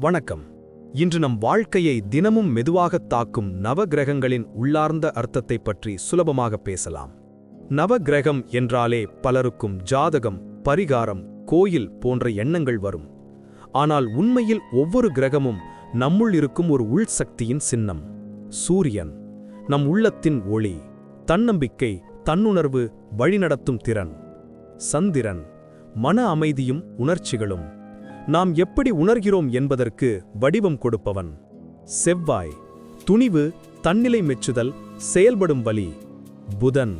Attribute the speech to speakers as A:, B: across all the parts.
A: வணக்கம். இன்று நம் வாழ்க்கையை தினமும் மெதுவாகத் தாக்கும் நவகிரகங்களின் உள்ளார்ந்த அர்த்தத்தைப் பற்றி சுலபமாக பேசலாம். நவகிரகம் என்றாலே பலருக்கும் ஜாதகம் பரிகாரம் கோயில் போன்ற எண்ணங்கள் வரும். ஆனால் உண்மையில் ஒவ்வொரு கிரகமும் நம்முள் இருக்கும் ஒரு உள்சக்தியின் சின்னம். சூரியன் நம் உள்ளத்தின் ஒளி தன்னம்பிக்கை தன்னுணர்வு வழிநடத்தும் திறன். சந்திரன் மன அமைதியும் உணர்ச்சிகளும் நாம் எப்படி உணர்கிறோம் என்பதற்கு வடிவம் கொடுப்பவன். செவ்வாய் துணிவு தன்னிலை மெச்சுதல் செயல்படும் வழி புதன்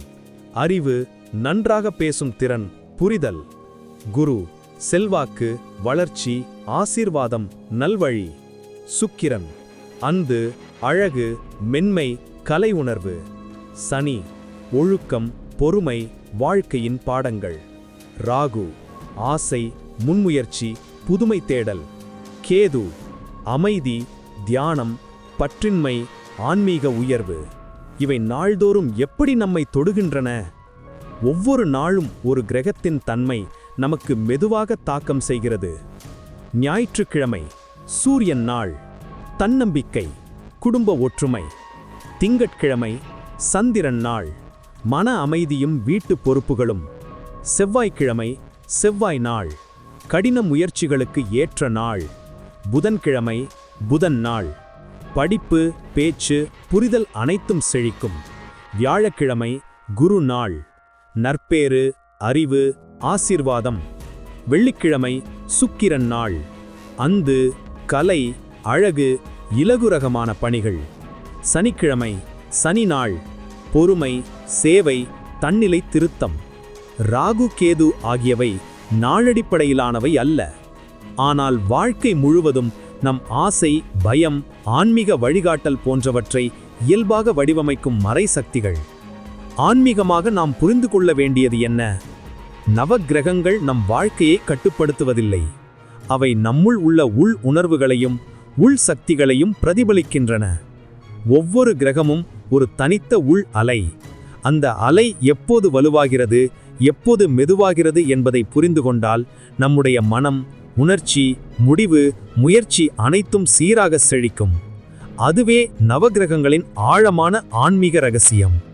A: அறிவு நன்றாக பேசும் திறன் புரிதல். குரு செல்வாக்கு வளர்ச்சி ஆசீர்வாதம் நல்வழி. சுக்கிரன் அன்பு அழகு மென்மை கலை உணர்வு. சனி ஒழுக்கம் பொறுமை வாழ்க்கையின் பாடங்கள். ராகு ஆசை முன்முயற்சி புதுமை தேடல் கேது அமைதி தியானம் பற்றின்மை ஆன்மீக உயர்வு. இவை நாள்தோறும் எப்படி நம்மை தொடுகின்றன? ஒவ்வொரு நாளும் ஒரு கிரகத்தின் தன்மை நமக்கு மெதுவாக தாக்கம் செய்கிறது. ஞாயிற்றுக்கிழமை சூரியன் நாள் தன்னம்பிக்கை குடும்ப ஒற்றுமை. திங்கட்கிழமை சந்திரன் நாள் மன அமைதியும் வீட்டு பொறுப்புகளும். செவ்வாய்க்கிழமை செவ்வாய் நாள். கடின முயற்சிகளுக்கு ஏற்ற நாள். புதன்கிழமை புதன் நாள். படிப்பு பேச்சு புரிதல் அனைத்தும் செழிக்கும். வியாழக்கிழமை குரு நாள். நற்பேறு அறிவு ஆசீர்வாதம். வெள்ளிக்கிழமை சுக்கிரன் நாள். அந்து கலை அழகு இலகுரகமான பணிகள். சனிக்கிழமை சனி நாள். பொறுமை சேவை தன்னிலை திருத்தம். ராகு கேது ஆகியவை நாளடிப்படையிலானவை அல்ல. ஆனால் வாழ்க்கை முழுவதும் நம் ஆசை பயம் ஆன்மீக வழிகாட்டல் போன்றவற்றை இயல்பாக வடிவமைக்கும் மறைசக்திகள் ஆன்மீகமாக நாம் புரிந்து கொள்ள வேண்டியது என்ன? நவக்கிரகங்கள் நம் வாழ்க்கையை கட்டுப்படுத்துவதில்லை. அவை நம்முள் உள்ள உள் உணர்வுகளையும் உள் சக்திகளையும் பிரதிபலிக்கின்றன. ஒவ்வொரு கிரகமும் ஒரு தனித்த உள் அலை. அந்த அலை எப்போது வலுவாகிறது? எப்போது மெதுவாகிறது என்பதை புரிந்து கொண்டால் நம்முடைய மனம் உணர்ச்சி முடிவு முயற்சி அனைத்தும் சீராக செழிக்கும். அதுவே நவகிரகங்களின் ஆழமான ஆன்மீக ரகசியம்.